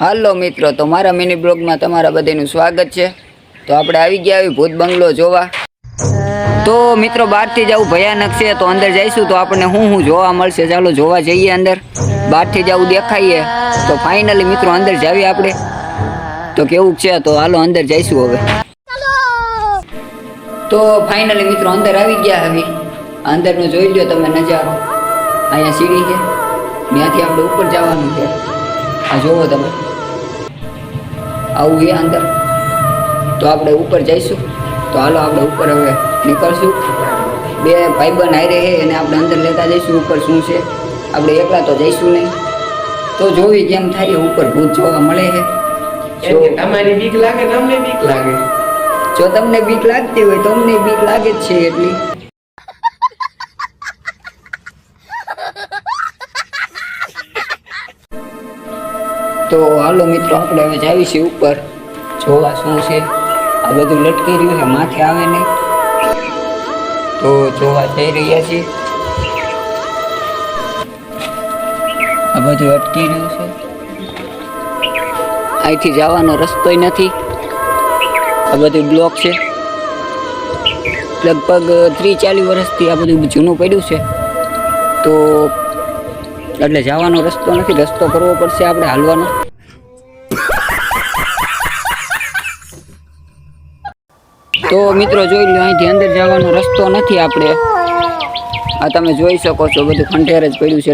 હાલો મિત્રો, તો મારા મિની બ્લોગમાં તમારા બધાનું સ્વાગત છે. તો આપણે આવી ગયા આવી ભૂત બંગલો જોવા. તો મિત્રો, બહારથી જવું ભયાનક છે, તો અંદર જઈશું તો આપણને શું શું જોવા મળશે? ચાલો જોવા જઈએ અંદર. બહારથી જવું દેખાઈએ. તો ફાઇનલી મિત્રો, અંદર જાવી આપણે. તો કેવું છે? તો હાલો અંદર જઈશું હવે. તો ફાઇનલી મિત્રો, અંદર આવી ગયા હવે. અંદરનો જોઈ લો તમે નજારો. અહીંયા સીડી છે. ત્યાંથી આપણે ઉપર જવાનું છે. આ જોવો તમે. આવું છે અંદર. તો આપણે ઉપર જઈશું. તો હાલો આપણે ઉપર હવે નીકળશું. બે ભાઈબંધ આવી છે એને આપણે અંદર લેતા જઈશું. ઉપર શું છે? આપણે એકલા તો જઈશું નહીં. તો જોવી કેમ થાય ઉપર ભૂત જોવા મળે છે તમારી બીક લાગે તમને બીક લાગે? જો તમને બીક લાગતી હોય તો અમને બીક લાગે જ છે એટલી. તો હાલો મિત્રો, આપણે હવે જાય છે ઉપર. જોવા શું છે? આ બધું લટકી રહ્યું છે, માથે આવે નહીં. તો જોવા જઈ રહ્યા છીએ. આ બધું અટકી રહ્યું છે. અહીંથી જવાનો રસ્તોય નથી. આ બધું બ્લોક છે. લગભગ ત્રીસ ચાલીસ વર્ષથી આ બધું જૂનું પડ્યું છે. તો એટલે જવાનો રસ્તો નથી, રસ્તો કરવો પડશે આપણે હાલવાનો. તો મિત્રો જોઈ લો અહીંથી અંદર જવાનો રસ્તો નથી આપણે. આ તમે જોઈ શકો છો, બધું ખંડેર જ પડ્યું છે.